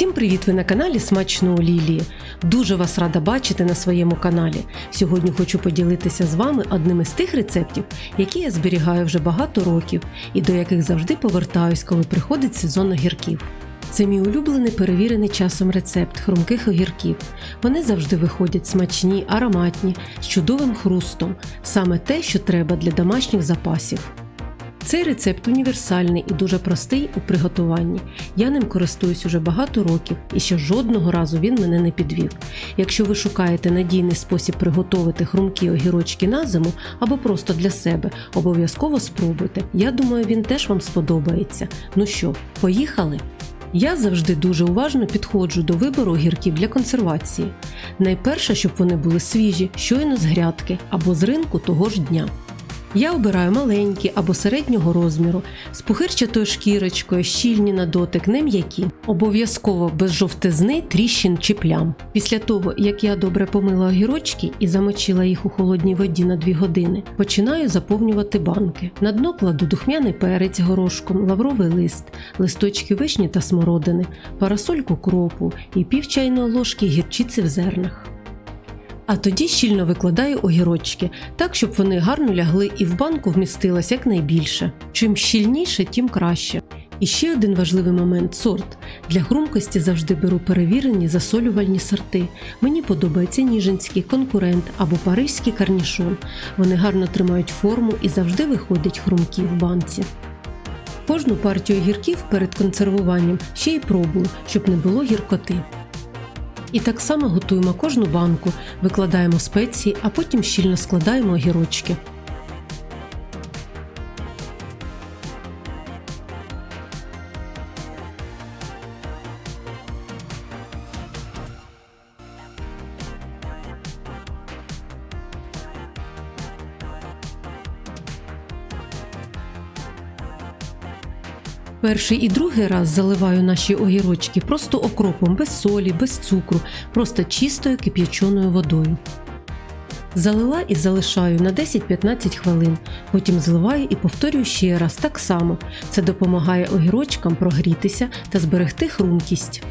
Всім привіт! Ви на каналі Смачно Лілії. Дуже вас рада бачити на своєму каналі. Сьогодні хочу поділитися з вами одним із тих рецептів, які я зберігаю вже багато років і до яких завжди повертаюсь, коли приходить сезон огірків. Це мій улюблений перевірений часом рецепт хрумких огірків. Вони завжди виходять смачні, ароматні, з чудовим хрустом, саме те, що треба для домашніх запасів. Цей рецепт універсальний і дуже простий у приготуванні. Я ним користуюсь уже багато років і ще жодного разу він мене не підвів. Якщо ви шукаєте надійний спосіб приготувати хрумкі огірочки на зиму або просто для себе, обов'язково спробуйте. Я думаю, він теж вам сподобається. Ну що, поїхали? Я завжди дуже уважно підходжу до вибору огірків для консервації. Найперше, щоб вони були свіжі, щойно з грядки або з ринку того ж дня. Я обираю маленькі або середнього розміру, з пухирчатою шкірочкою, щільні на дотик, не м'які, обов'язково без жовтизни, тріщин чи плям. Після того, як я добре помила огірочки і замочила їх у холодній воді на 2 години, починаю заповнювати банки. На дно кладу духмяний перець горошком, лавровий лист, листочки вишні та смородини, парасольку кропу і пів чайної ложки гірчиці в зернах. А тоді щільно викладаю огірочки, так щоб вони гарно лягли і в банку вмістилось якнайбільше. Чим щільніше, тим краще. І ще один важливий момент сорт. Для хрумкості завжди беру перевірені засолювальні сорти. Мені подобається ніжинський конкурент або паризький карнішон. Вони гарно тримають форму і завжди виходять хрумкі в банці. Кожну партію огірків перед консервуванням ще й пробую, щоб не було гіркоти. І так само готуємо кожну банку, викладаємо спеції, а потім щільно складаємо огірочки. Перший і другий раз заливаю наші огірочки просто окропом, без солі, без цукру, просто чистою кип'яченою водою. Залила і залишаю на 10-15 хвилин, потім зливаю і повторюю ще раз так само. Це допомагає огірочкам прогрітися та зберегти хрумкість.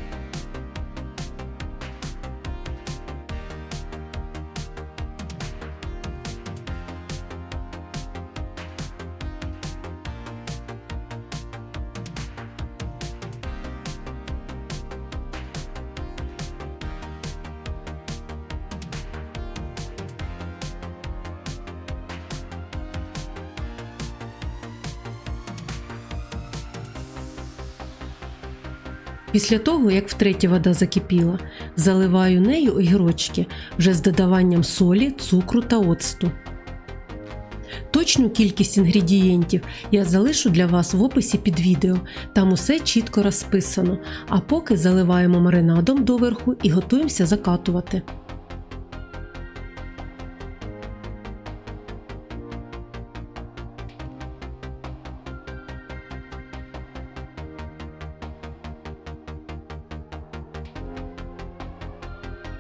Після того, як втретє вода закипіла, заливаю нею огірочки вже з додаванням солі, цукру та оцту. Точну кількість інгредієнтів я залишу для вас в описі під відео, там усе чітко розписано, а поки заливаємо маринадом доверху і готуємося закатувати.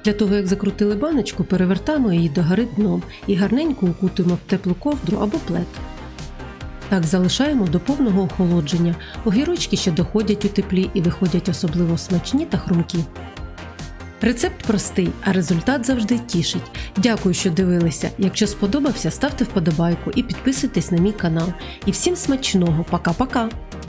Для того, як закрутили баночку, перевертаємо її догори дном і гарненько укутуємо в теплу ковдру або плед. Так залишаємо до повного охолодження. Огірочки ще доходять у теплі і виходять особливо смачні та хрумкі. Рецепт простий, а результат завжди тішить. Дякую, що дивилися. Якщо сподобався, ставте вподобайку і підписуйтесь на мій канал. І всім смачного! Пока-пока!